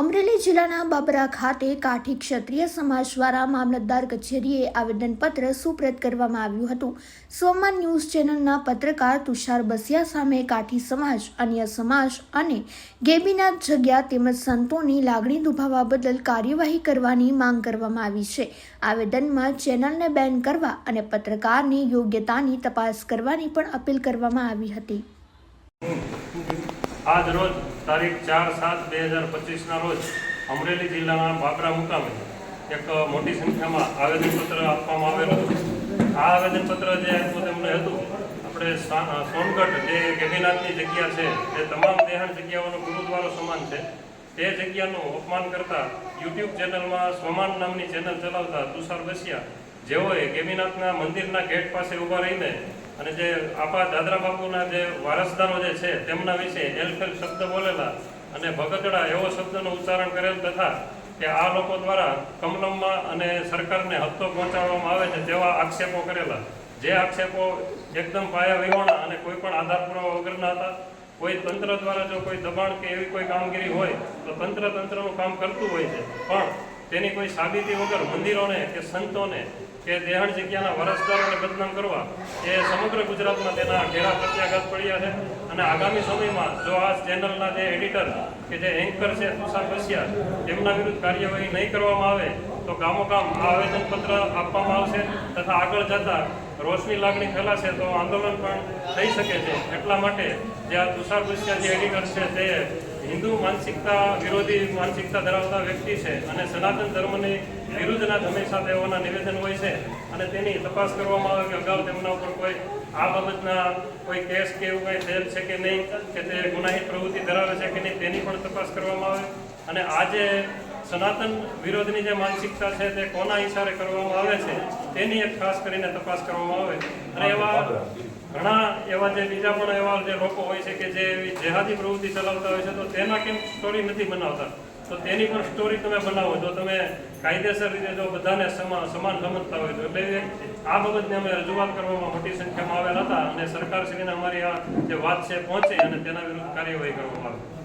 અમરેલી જિલ્લાના બાબરા ખાતે કાઠી ક્ષત્રિય સમાજ દ્વારા મામલતદાર કચેરીએ આવેદનપત્ર સુપ્રત કરવામાં આવ્યું હતું. સોમવાન ન્યૂઝ ચેનલના પત્રકાર તુષાર બસિયા સામે કાઠી સમાજ, અન્ય સમાજ અને ગેબીના જગ્યા તેમજ સંતોની લાગણી દુભાવવા બદલ કાર્યવાહી કરવાની માંગ કરવામાં આવી છે. આવેદનમાં ચેનલને બેન કરવા અને પત્રકારની યોગ્યતાની તપાસ કરવાની પણ અપીલ કરવામાં આવી હતી. આજ રોજ તારીખ ચાર સાત બે હજાર પચીસના રોજ અમરેલી જિલ્લાના બાબરા મુકામે એક મોટી સંખ્યામાં આવેદનપત્ર આપવામાં આવેલું હતું. આ આવેદનપત્ર જે આપ્યું તેમણે હતું. આપણે સોનગઢ જે ગેબીનાથની જગ્યા છે તે તમામ દેહાણ જગ્યાઓનો ગુરુદ્વારો સમાન છે, તે જગ્યાનું અપમાન કરતા યુટ્યુબ ચેનલમાં સ્વમાન નામની ચેનલ ચલાવતા તુષાર બસિયા જેઓએ ગેબીનાથના મંદિરના ગેટ પાસે ઊભા રહીને અને જે આપા દાદરા બાપુના જે વારસદારો જે છે, તેમના વિશે એલફેલ શબ્દ બોલેલા અને ભગતડા એવો શબ્દનું ઉચ્ચારણ કરેલ તથા કે આ લોકો દ્વારા કમલમમાં અને સરકારને હપ્તો પહોંચાડવામાં આવે છે તેવા આક્ષેપો કરેલા. જે આક્ષેપો એકદમ પાયા વિહોણા અને કોઈ પણ આધાર પુરાવા વગરના હતા. કોઈ તંત્ર દ્વારા જો કોઈ દબાણ કે એવી કોઈ કામગીરી હોય, તો તંત્ર તંત્રનું કામ કરતું હોય છે. પણ તેની કોઈ સાબિતી વગર મંદિરોને કે સંતોને કે દેહણ જગ્યાના વારસદારોને બદનામ કરવા એ સમગ્ર ગુજરાતમાં તેના ઘેરા પ્રત્યાઘાત પડ્યા છે. અને આગામી સમયમાં જો આ ચેનલના જે એડિટર કે જે એન્કર છે તુષાર બસિયા તેમના વિરુદ્ધ કાર્યવાહી નહીં કરવામાં આવે, તો ગામોગામ આ આવેદનપત્ર આપવામાં આવશે તથા આગળ જતા રોષની લાગણી ફેલાશે તો આંદોલન પણ થઈ શકે છે. એટલા માટે જે આ તુષાર બસિયા જે એડિટર છે તે હિન્દુ માનસિકતા વિરોધી માનસિકતા ધરાવતા વ્યક્તિ છે અને સનાતન ધર્મની વિરુદ્ધના હંમેશા તેઓના નિવેદન હોય છે અને તેની તપાસ કરવામાં આવે કે અગાઉ તેમના ઉપર કોઈ આ બાબતના કોઈ કેસ કે એવું કંઈ થયેલ છે કે નહીં, કે તે ગુનાહિત પ્રવૃત્તિ ધરાવે છે કે નહીં, તેની પણ તપાસ કરવામાં આવે. અને આજે સનાતન વિરોધની જે માનસિકતા છે તે કોના ઈશારે કરવામાં આવે છે તેની એક ખાસ કરીને તપાસ કરવામાં આવે. અને એવા ઘણા એવા જે બીજા પણ એવા જે લોકો હોય છે કે જે એવી જેહાદી પ્રવૃત્તિ ચલાવતા હોય છે તો તેના કેમ સ્ટોરી નથી બનાવતા? તો તેની પણ સ્ટોરી તમે બનાવો. જો તમે કાયદેસર રીતે જો બધાને સમા સમાન સમજતા હોય તો. એટલે આ બાબતને અમે રજૂઆત કરવામાં મોટી સંખ્યામાં આવેલા હતા અને સરકારશ્રીને અમારી આ જે વાત છે પહોંચે અને તેના વિરુદ્ધ કાર્યવાહી કરવામાં આવે.